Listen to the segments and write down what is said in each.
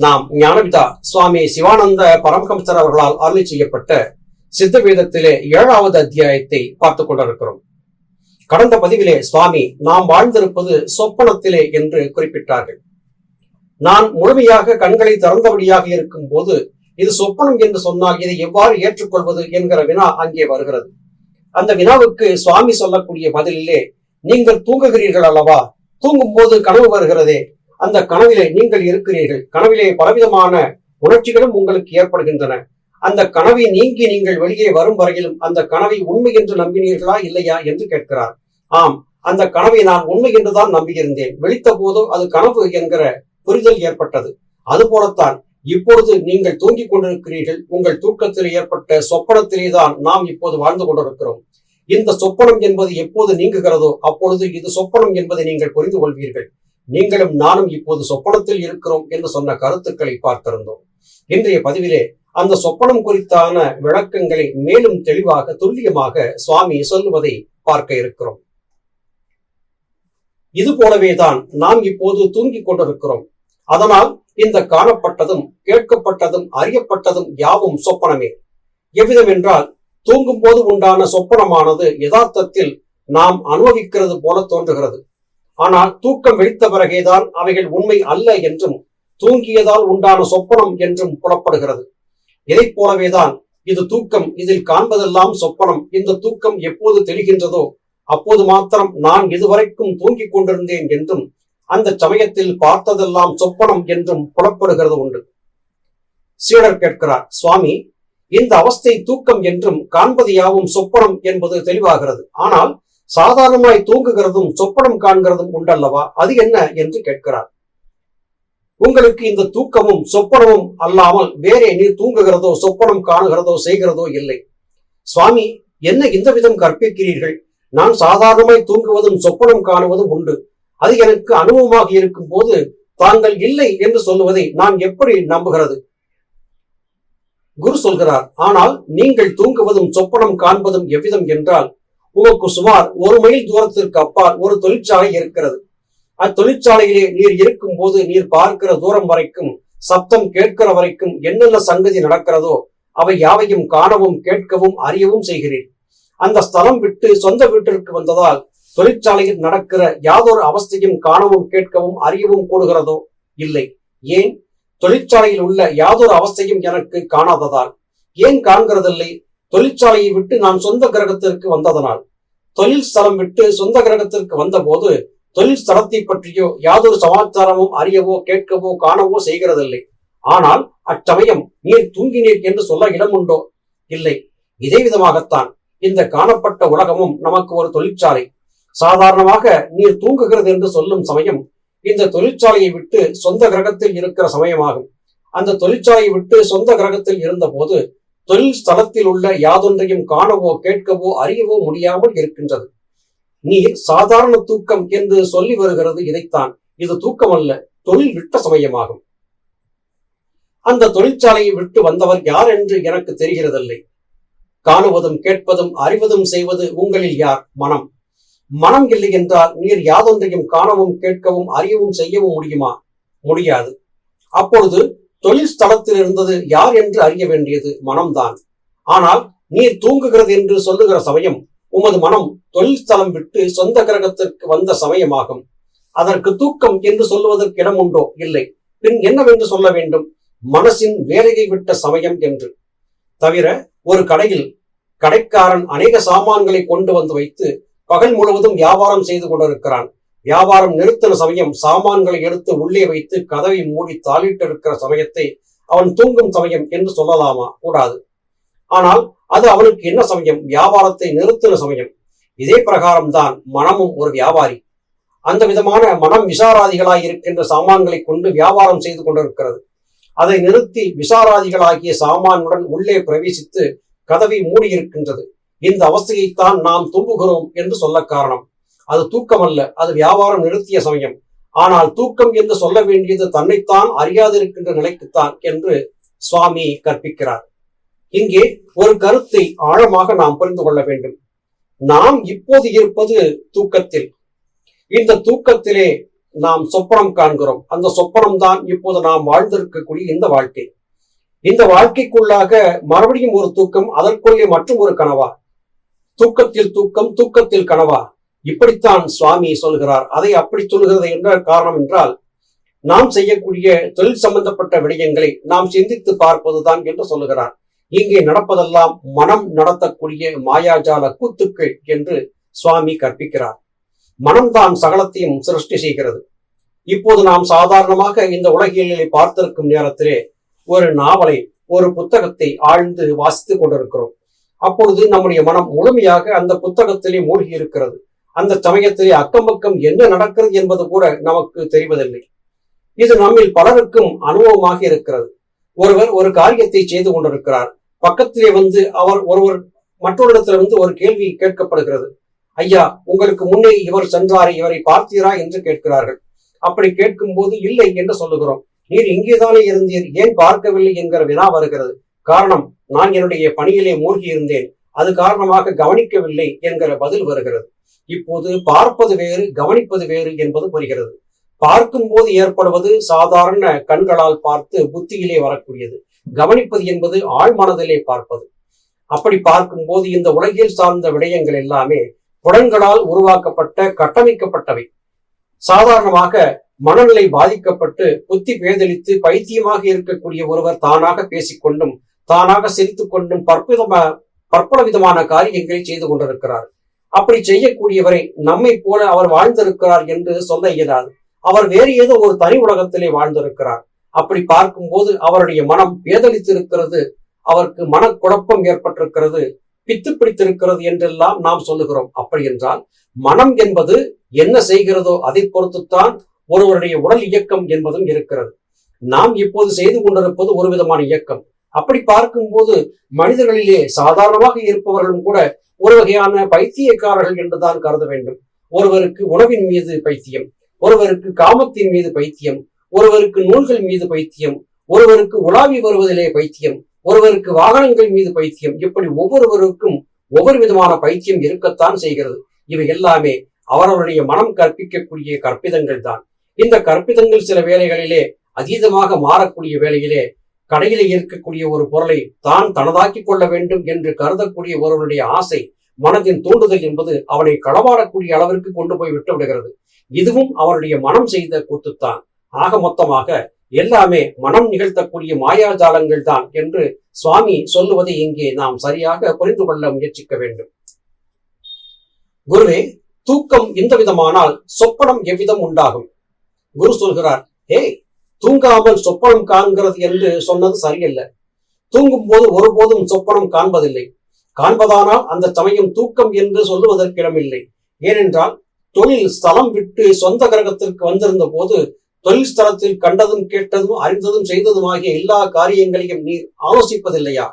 நாம் ஞானபிதா சுவாமி சிவானந்த பரமஹம்சர் அவர்களால் அருளி செய்யப்பட்ட சித்த வேதத்திலே ஏழாவது அத்தியாயத்தை பார்த்துக் கொண்டிருக்கிறோம். கடந்த பதிவிலே சுவாமி நாம் வாழ்ந்திருப்பது சொப்பனத்திலே என்று குறிப்பிட்டார்கள். நான் முழுமையாக கண்களை திறந்தபடியாக இருக்கும் போது இது சொப்பனம் என்று சொன்னால் இதை எவ்வாறு ஏற்றுக்கொள்வது என்கிற வினா அங்கே வருகிறது. அந்த வினாவுக்கு சுவாமி சொல்லக்கூடிய பதிலிலே நீங்கள் தூங்குகிறீர்கள் அல்லவா? தூங்கும் போது கனவு வருகிறதே அந்த கனவிலே நீங்கள் இருக்கிறீர்கள். கனவிலே பலவிதமான உணர்ச்சிகளும் உங்களுக்கு ஏற்படுகின்றன. அந்த கனவை நீங்கி நீங்கள் வெளியே வரும் வரையிலும் அந்த கனவை உண்மை என்று நம்பினீர்களா இல்லையா என்று கேட்கிறார். ஆம் அந்த கனவை நான் உண்மை என்றுதான் நம்பியிருந்தேன். வெளித்த போதோ அது கனவு என்கிற புரிதல் ஏற்பட்டது. அதுபோலத்தான் இப்பொழுது நீங்கள் தூங்கிக் கொண்டிருக்கிறீர்கள். உங்கள் தூக்கத்தில் ஏற்பட்ட சொப்பனத்திலே தான் நாம் இப்போது வாழ்ந்து கொண்டிருக்கிறோம். இந்த சொப்பனம் என்பது எப்போது நீங்குகிறதோ அப்பொழுது இது சொப்பனம் என்பதை நீங்கள் புரிந்து கொள்வீர்கள். நீங்களும் நானும் இப்போது சொப்பனத்தில் இருக்கிறோம் என்று சொன்ன கருத்துக்களை பார்த்திருந்தோம். இன்றைய பதிவிலே அந்த சொப்பனம் குறித்தான விளக்கங்களை மேலும் தெளிவாக துல்லியமாக சுவாமி சொல்லுவதை பார்க்க இருக்கிறோம். இது போலவேதான் நாம் இப்போது தூங்கிக் கொண்டிருக்கிறோம். அதனால் இந்த காணப்பட்டதும் கேட்கப்பட்டதும் அறியப்பட்டதும் யாவும் சொப்பனமே. எவ்விதம் என்றால் தூங்கும் போது உண்டான சொப்பனமானது யதார்த்தத்தில் நாம் அனுபவிக்கிறது போல தோன்றுகிறது. ஆனால் தூக்கம் விழித்த பிறகேதான் அவைகள் உண்மை அல்ல என்றும் தூங்கியதால் உண்டான சொப்பனம் என்றும் புலப்படுகிறது. இதைப் போலவேதான் இது தூக்கம் இதில் காண்பதெல்லாம் சொப்பனம். இந்த தூக்கம் எப்போது தெளிகின்றதோ அப்போது மாத்திரம் நான் இதுவரைக்கும் தூங்கிக் கொண்டிருந்தேன் என்றும் அந்த சமயத்தில் பார்த்ததெல்லாம் சொப்பனம் என்றும் புலப்படுகிறது உண்டு. சீடர் கேட்கிறார் சுவாமி இந்த அவஸ்தை தூக்கம் என்றும் காண்பது யாவும் சொப்பனம் என்பது தெளிவாகிறது. ஆனால் சாதாரணமாய் தூங்குகிறதும் சொப்பனம் காண்கிறதும் உண்டல்லவா? அது என்ன என்று கேட்கிறார். உங்களுக்கு இந்த தூக்கமும் சொப்பனமும் அல்லாமல் வேறே நீர் தூங்குகிறதோ சொப்பனம் காணுகிறதோ செய்கிறதோ இல்லை. சுவாமி என்ன இந்த விதம் கற்பிக்கிறீர்கள்? நான் சாதாரணமாய் தூங்குவதும் சொப்பனம் காணுவதும் உண்டு. அது எனக்கு அனுபவமாக இருக்கும் போது தாங்கள் இல்லை என்று சொல்லுவதை நான் எப்படி நம்புகிறது? குரு சொல்கிறார் ஆனால் நீங்கள் தூங்குவதும் சொப்பனம் காண்பதும் எவ்விதம் என்றால் உங்களுக்கு சுமார் ஒரு மைல் தூரத்திற்கு அப்பால் ஒரு தொழிற்சாலை இருக்கிறது. அத்தொழிற்சாலையிலே நீர் இருக்கும் போது நீர் பார்க்கிற தூரம் வரைக்கும் சப்தம் கேட்கிற வரைக்கும் என்னென்ன சங்கதி நடக்கிறதோ அவை யாவையும் காணவும் கேட்கவும் அறியவும் செய்கிறீர் அந்த ஸ்தலம் விட்டு சொந்த வீட்டிற்கு வந்ததால் தொழிற்சாலையில் நடக்கிற யாதொரு அவஸ்தையும் காணவும் கேட்கவும் அறியவும் கூடுகிறதோ இல்லை. ஏன்? தொழிற்சாலையில் உள்ள யாதொரு அவஸ்தையும் எனக்கு காணாததால். ஏன் காண்கிறதில்லை? தொழிற்சாலையை விட்டு நான் சொந்த கிரகத்திற்கு வந்ததனால் தொழில் ஸ்தலம் விட்டு சொந்த கிரகத்திற்கு வந்தபோது தொழில் ஸ்தலத்தை பற்றியோ யாதொரு சமாச்சாரமும் அறியவோ கேட்கவோ காணவோ செய்கிறதில்லை. ஆனால் அச்சமயம் நீர் தூங்கினீர் என்று சொல்ல இடம் உண்டோ? இல்லை. இதே விதமாகத்தான் இந்த காணப்பட்ட உலகமும் நமக்கு ஒரு தொழிற்சாலை. சாதாரணமாக நீர் தூங்குகிறது என்று சொல்லும் சமயம் இந்த தொழிற்சாலையை விட்டு சொந்த கிரகத்தில் இருக்கிற சமயமாகும். அந்த தொழிற்சாலையை விட்டு சொந்த கிரகத்தில் இருந்தபோது தொழில் ஸ்தலத்தில் உள்ள யாதொன்றையும் காணவோ கேட்கவோ அறியவோ முடியாமல் இருக்கின்றது. நீர் சாதாரண தூக்கம் என்று சொல்லி வருகிறது இதைத்தான். இது தூக்கம் அல்ல தொழில் விட்ட சமயமாகும். அந்த தொழிற்சாலையை விட்டு வந்தவர் யார் என்று எனக்கு தெரிகிறதில்லை. காணுவதும் கேட்பதும் அறிவதும் செய்வது உங்களில் யார்? மனம். மனம் இல்லை என்றால் நீர் யாதொன்றையும் காணவும் கேட்கவும் அறியவும் செய்யவும் முடியுமா? முடியாது. அப்பொழுது தொழிற்ஸ்தலத்தில் இருந்தது யார் என்று அறிய வேண்டியது மனம்தான். ஆனால் நீர் தூங்குகிறது என்று சொல்லுகிற சமயம் உமது மனம் தொழிற்ஸ்தலம் விட்டு சொந்த கிரகத்திற்கு வந்த சமயமாகும். அதற்கு தூக்கம் என்று சொல்லுவதற்கு இடம் உண்டோ? இல்லை. பின் என்னவென்று சொல்ல வேண்டும்? மனசின் வேலையை விட்ட சமயம் என்று. தவிர ஒரு கடையில் கடைக்காரன் அநேக சாமான்களை கொண்டு வந்து வைத்து பகல் முழுவதும் வியாபாரம் செய்து கொண்டிருக்கிறான். வியாபாரம் நிறுத்தின சமயம் சாமான்களை எடுத்து உள்ளே வைத்து கதவை மூடி தாளிட்டிருக்கிற சமயத்தை அவன் தூங்கும் சமயம் என்று சொல்லலாமா? கூடாது. ஆனால் அது அவனுக்கு என்ன சமயம்? வியாபாரத்தை நிறுத்தின சமயம். இதே பிரகாரம்தான் மனமும் ஒரு வியாபாரி. அந்த விதமான மனம் விசாராதிகளாய் இருக்கின்ற சாமான்களை கொண்டு வியாபாரம் செய்து கொண்டிருக்கிறது. அதை நிறுத்தி விசாராதிகளாகிய சாமானுடன் உள்ளே பிரவேசித்து கதவை மூடியிருக்கின்றது. இந்த அவஸ்தையைத்தான் நாம் தும்புகிறோம் என்று சொல்ல காரணம். அது தூக்கம் அல்ல அது வியாபாரம் நிறுத்திய சமயம். ஆனால் தூக்கம் என்று சொல்ல வேண்டியது தன்னைத்தான் அறியாதிருக்கின்ற நிலைக்குத்தான் என்று சுவாமி கற்பிக்கிறார். இங்கே ஒரு கருத்தை ஆழமாக நாம் புரிந்து கொள்ள வேண்டும். நாம் இப்போது இருப்பது தூக்கத்தில். இந்த தூக்கத்திலே நாம் சொப்பனம் காண்கிறோம். அந்த சொப்பனம் தான் இப்போது நாம் வாழ்ந்திருக்கக்கூடிய இந்த வாழ்க்கை. இந்த வாழ்க்கைக்குள்ளாக மறுபடியும் ஒரு தூக்கம் அதற்குள்ளே மற்றும் ஒரு கனவா? தூக்கத்தில் தூக்கம் தூக்கத்தில் கனவா? இப்படித்தான் சுவாமி சொல்கிறார். அதை அப்படி சொல்கிறது என்ற காரணம் என்றால் நாம் செய்யக்கூடிய தொழில் சம்பந்தப்பட்ட விடயங்களை நாம் சிந்தித்து பார்ப்பதுதான் என்று சொல்லுகிறார். இங்கே நடப்பதெல்லாம் மனம் நடத்தக்கூடிய மாயாஜால கூத்துக்கள் என்று சுவாமி கற்பிக்கிறார். மனம்தான் சகலத்தையும் சிருஷ்டி செய்கிறது. இப்போது நாம் சாதாரணமாக இந்த உலகியலை பார்த்திருக்கும் நேரத்திலே ஒரு நாவலை ஒரு புத்தகத்தை ஆழ்ந்து வாசித்துக் கொண்டிருக்கிறோம். அப்பொழுது நம்முடைய மனம் முழுமையாக அந்த புத்தகத்திலே மூழ்கி இருக்கிறது அந்த சமயத்திலே அக்கம் பக்கம் என்ன நடக்கிறது என்பது கூட நமக்கு தெரிவதில்லை. இது நம்மில் பலருக்கும் அனுபவமாக இருக்கிறது. ஒருவர் ஒரு காரியத்தை செய்து கொண்டிருக்கிறார். பக்கத்திலே வந்து அவர் ஒருவர் மற்றொரு இடத்துல வந்து ஒரு கேள்வி கேட்கப்படுகிறது. ஐயா உங்களுக்கு முன்னே இவர் சென்றாரே இவரை பார்த்தீரா? என்று கேட்கிறார்கள். அப்படி கேட்கும் போது இல்லை என்று சொல்லுகிறோம். நீர் இங்கேதானே இருந்தீர்? ஏன் பார்க்கவில்லை? என்கிற வினா வருகிறது. காரணம் நான் என்னுடைய பணியிலே மூழ்கி இருந்தேன் அது காரணமாக கவனிக்கவில்லை என்கிற பதில் வருகிறது. இப்போது பார்ப்பது வேறு கவனிப்பது வேறு என்பது புரிகிறது. பார்க்கும் போது ஏற்படுவது சாதாரண கண்களால் பார்த்து புத்தியிலே வரக்கூடியது. கவனிப்பது என்பது ஆழ்மனதிலே பார்ப்பது. அப்படி பார்க்கும் போது இந்த உலகில் சார்ந்த விடயங்கள் எல்லாமே புலன்களால் உருவாக்கப்பட்ட கட்டமைக்கப்பட்டவை. சாதாரணமாக மனநிலை பாதிக்கப்பட்டு புத்தி பேதலித்து பைத்தியமாக இருக்கக்கூடிய ஒருவர் தானாக பேசிக்கொண்டும் தானாக சிரித்துக்கொண்டும் பற்புதமா பற்பல விதமான காரியங்களை செய்து கொண்டிருக்கிறார். அப்படி செய்யக்கூடியவரை நம்மை போல அவர் வாழ்ந்திருக்கிறார் என்று சொல்ல இயலாது. அவர் வேறு ஏதோ ஒரு தனி உலகத்திலே வாழ்ந்திருக்கிறார். அப்படி பார்க்கும்போது அவருடைய மனம் பேதலித்திருக்கிறது அவருக்கு மனக்குழப்பம் ஏற்பட்டிருக்கிறது பித்து பிடித்திருக்கிறது என்றெல்லாம் நாம் சொல்லுகிறோம். அப்படி என்றால் மனம் என்பது என்ன செய்கிறதோ அதை பொறுத்துத்தான் ஒருவருடைய உடல் இயக்கம் என்பதும் இருக்கிறது. நாம் இப்போது செய்து கொண்டிருப்பது ஒரு விதமான இயக்கம். அப்படி பார்க்கும்போது மனிதர்களிலே சாதாரணமாக இருப்பவர்களும் கூட ஒரு வகையான பைத்தியக்காரர்கள் என்றுதான் கருத வேண்டும். ஒருவருக்கு உணவின் மீது பைத்தியம் ஒருவருக்கு காமத்தின் மீது பைத்தியம் ஒருவருக்கு நூல்கள் மீது பைத்தியம் ஒருவருக்கு உலாவி வருவதிலே பைத்தியம் ஒருவருக்கு வாகனங்கள் மீது பைத்தியம் இப்படி ஒவ்வொருவருக்கும் ஒவ்வொரு விதமான பைத்தியம் இருக்கத்தான் செய்கிறது. இவை எல்லாமே அவரவருடைய மனம் கற்பிக்கக்கூடிய கற்பிதங்கள் தான் இந்த கற்பிதங்கள் சில வேலைகளிலே அதீதமாக மாறக்கூடிய வேலையிலே கடையிலே இருக்கக்கூடிய ஒரு பொருளை தான் தனதாக்கிக் கொள்ள வேண்டும் என்று கருதக்கூடிய ஒருவருடைய ஆசை மனதின் தூண்டுதல் என்பது அவனை களவாடக்கூடிய அளவிற்கு கொண்டு போய் விட்டு விடுகிறது. இதுவும் அவருடைய மனம் செய்த கூத்துத்தான். ஆக மொத்தமாக எல்லாமே மனம் நிகழ்த்தக்கூடிய மாயாஜாலங்கள் தான் என்று சுவாமி சொல்லுவதை இங்கே நாம் சரியாக புரிந்து கொள்ள முயற்சிக்க வேண்டும். குருவே தூக்கம் எந்த விதமானால் சொப்பனம் எவ்விதம் உண்டாகும்? குரு சொல்கிறார் ஏய் தூங்காமல் சொப்பனம் காண்கிறது என்று சொன்னது சரியல்ல. தூங்கும் போது ஒருபோதும் சொப்பனம் காண்பதில்லை. காண்பதானால் அந்த சமயம் தூக்கம் என்று சொல்லுவதற்கிடமில்லை ஏனென்றால் தொழில் ஸ்தலம் விட்டு சொந்த கிரகத்திற்கு வந்திருந்த போது தொழில் ஸ்தலத்தில் கண்டதும் கேட்டதும் அறிந்ததும் செய்ததும் ஆகிய எல்லா காரியங்களையும் நீர் ஆலோசிப்பதில்லையா?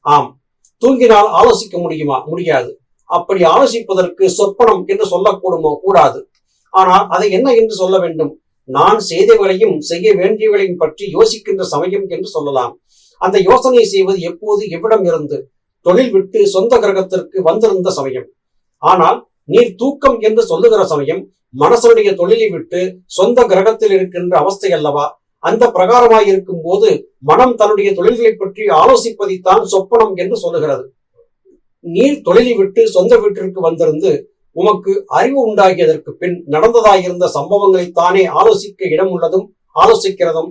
ஆம். தூங்கினால் ஆலோசிக்க முடியுமா? முடியாது. அப்படி ஆலோசிப்பதற்கு சொப்பனம் என்று சொல்லக்கூடுமோ? கூடாது. ஆனால் அதை என்ன என்று சொல்ல வேண்டும்? நான் செய்தவளையும் செய்ய வேண்டியவளையும் பற்றி யோசிக்கின்ற சமயம் என்று சொல்லலாம். அந்த யோசனை செய்வது எப்போது எவ்விடம் இருந்து? தொழில் விட்டு சொந்த கிரகத்திற்கு வந்திருந்த சமயம். ஆனால் நீர் தூக்கம் என்று சொல்லுகிற சமயம் மனசனுடைய தொழிலை விட்டு சொந்த கிரகத்தில் இருக்கின்ற அவஸ்தை அல்லவா? அந்த பிரகாரமாய் இருக்கும் போது மனம் தன்னுடைய தொழில்களை பற்றி ஆலோசிப்பதைத்தான் சொப்பனம் என்று சொல்லுகிறது. நீர் தொழிலை விட்டு சொந்த வீட்டிற்கு வந்திருந்து உமக்கு அறிவு உண்டாகியதற்கு பின் நடந்ததாயிருந்த சம்பவங்களைத்தானே ஆலோசிக்க இடம் உள்ளதும் ஆலோசிக்கிறதும்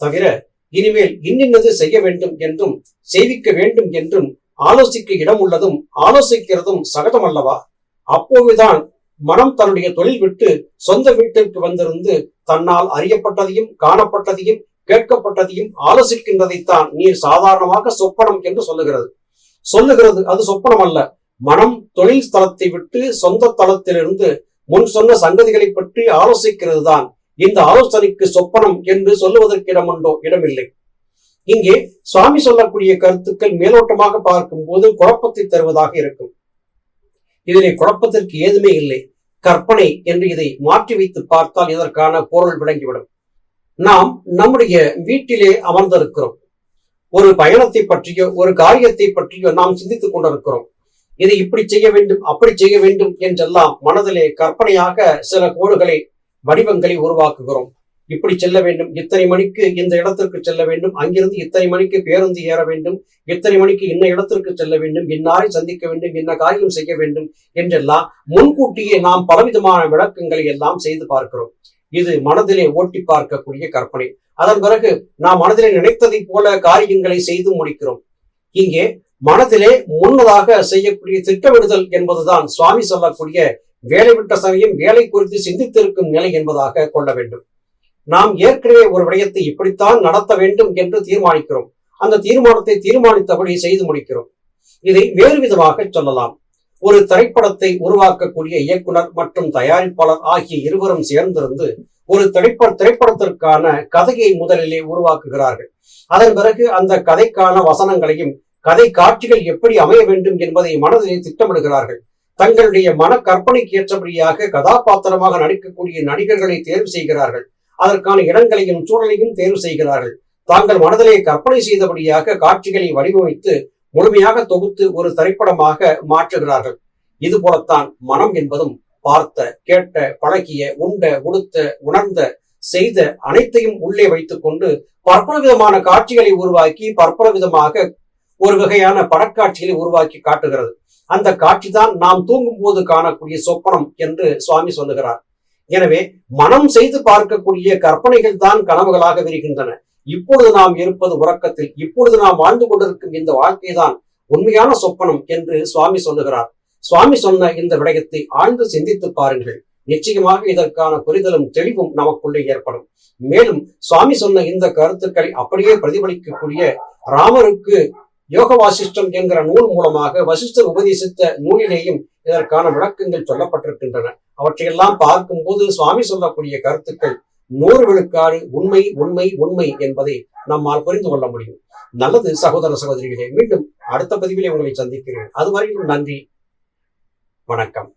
தவிர இனிமேல் இன்னின்னது செய்ய வேண்டும் என்றும் செய்விக்க வேண்டும் என்றும் ஆலோசிக்க இடம் உள்ளதும் ஆலோசிக்கிறதும் சகஜம் அல்லவா அப்போதுதான் மனம் தன்னுடைய தொழில் விட்டு சொந்த வீட்டிற்கு வந்திருந்து தன்னால் அறியப்பட்டதையும் காணப்பட்டதையும் கேட்கப்பட்டதையும் ஆலோசிக்கின்றதைத்தான் நீர் சாதாரணமாக சொப்பனம் என்று சொல்லுகிறது. சொல்லுகிறது அது சொப்பனம் அல்ல மனம் தொழில் ஸ்தலத்தை விட்டு சொந்த தளத்திலிருந்து முன் சொன்ன சங்கதிகளை பற்றி ஆலோசிக்கிறது தான் இந்த ஆலோசனைக்கு சொப்பனம் என்று சொல்லுவதற்கு இடமுண்டோ? இடமில்லை. இங்கே சுவாமி சொல்லக்கூடிய கருத்துக்கள் மேலோட்டமாக பார்க்கும் போது குழப்பத்தை தருவதாக இருக்கும். இதிலே குழப்பத்திற்கு ஏதுமே இல்லை. கற்பனை என்று இதை மாற்றி வைத்து பார்த்தால் இதற்கான பொருள் விளங்கிவிடும். நாம் நம்முடைய வீட்டிலே அமர்ந்திருக்கிறோம். ஒரு பயணத்தை பற்றியோ ஒரு காரியத்தை பற்றியோ நாம் சிந்தித்துக் கொண்டிருக்கிறோம். இதை இப்படி செய்ய வேண்டும் அப்படி செய்ய வேண்டும் என்றெல்லாம் மனதிலே கற்பனையாக சில கோடுகளை வடிவங்களை உருவாக்குகிறோம். இப்படி செல்ல வேண்டும். இத்தனை மணிக்கு இந்த இடத்திற்கு செல்ல வேண்டும். அங்கிருந்து இத்தனை மணிக்கு பேருந்து ஏற வேண்டும். இத்தனை மணிக்கு இன்ன இடத்திற்கு செல்ல வேண்டும். இன்னாரை சந்திக்க வேண்டும். என்ன காரியம் செய்ய வேண்டும் என்றெல்லாம் முன்கூட்டியே நாம் பலவிதமான விளக்கங்களை எல்லாம் செய்து பார்க்கிறோம். இது மனதிலே ஓட்டி பார்க்கக்கூடிய கற்பனை. அதன் பிறகு நாம் மனதிலே நினைத்ததை போல காரியங்களை செய்து முடிக்கிறோம். இங்கே மனதிலே முன்னதாக செய்யக்கூடிய திட்டமிடுதல் என்பதுதான் சுவாமி சொல்லக்கூடிய வேலை விட்ட சமயம் வேலை குறித்து சிந்தித்திருக்கும் நிலை என்பதாக கொள்ள வேண்டும். நாம் ஏற்கனவே ஒரு விடயத்தை இப்படித்தான் நடத்த வேண்டும் என்று தீர்மானிக்கிறோம். அந்த தீர்மானத்தை தீர்மானித்தபடி செய்து முடிக்கிறோம். இதை வேறு விதமாக சொல்லலாம். ஒரு திரைப்படத்தை உருவாக்கக்கூடிய இயக்குனர் மற்றும் தயாரிப்பாளர் ஆகிய இருவரும் சேர்ந்திருந்து ஒரு திரைப்பட திரைப்படத்திற்கான கதையை முதலிலே உருவாக்குகிறார்கள். அதன் பிறகு அந்த கதைக்கான வசனங்களையும் கதை காட்சிகள் எப்படி அமைய வேண்டும் என்பதை மனதிலே திட்டமிடுகிறார்கள். தங்களுடைய மன கற்பனைக்கு ஏற்றபடியாக கதாபாத்திரமாக நடிக்கக்கூடிய நடிகர்களை தேர்வு செய்கிறார்கள். அதற்கான இடங்களையும் சூழலையும் தேர்வு செய்கிறார்கள். தாங்கள் மனதிலே கற்பனை செய்தபடியாக காட்சிகளை வடிவமைத்து முழுமையாக தொகுத்து ஒரு திரைப்படமாக மாற்றுகிறார்கள். இது போலத்தான் மனம் என்பதும் பார்த்த கேட்ட பழகிய உண்ட உடுத்த உணர்ந்த செய்த அனைத்தையும் உள்ளே வைத்துக்கொண்டு பற்பல விதமான காட்சிகளை உருவாக்கி பற்பல விதமாக ஒரு வகையான படக்காட்சிகளை உருவாக்கி காட்டுகிறது. அந்த காட்சி தான் நாம் தூங்கும் போது காணக்கூடிய சொப்பனம் என்று சுவாமி சொல்லுகிறார். எனவே மனம் செய்து பார்க்கக்கூடிய கற்பனைகள் தான் கனவுகளாக விரிகின்றன. இப்பொழுது நாம் இருப்பது உறக்கத்தில் இப்பொழுது நாம் வாழ்ந்து கொண்டிருக்கும் இந்த வாழ்க்கை தான் உண்மையான சொப்பனம் என்று சுவாமி சொல்லுகிறார். சுவாமி சொன்ன இந்த விடயத்தை ஆழ்ந்து சிந்தித்து பாருங்கள். நிச்சயமாக இதற்கான புரிதலும் தெளிவும் நமக்குள்ளே ஏற்படும். மேலும் சுவாமி சொன்ன இந்த கருத்துக்களை அப்படியே பிரதிபலிக்கக்கூடிய ராமருக்கு யோக வாசிஷ்டம் என்கிற நூல் மூலமாக வசிஷ்டர் உபதேசித்த நூலிலேயும் இதற்கான விளக்கங்கள் சொல்லப்பட்டிருக்கின்றன. அவற்றையெல்லாம் பார்க்கும்போது சுவாமி சொல்லக்கூடிய கருத்துக்கள் நூறு விழுக்காடு உண்மை உண்மை உண்மை என்பதை நம்மால் புரிந்து கொள்ள முடியும். நல்லது சகோதர சகோதரிகளே மீண்டும் அடுத்த பதிவிலே உங்களை சந்திக்கிறேன். அதுவரையிலும் நன்றி. வணக்கம்.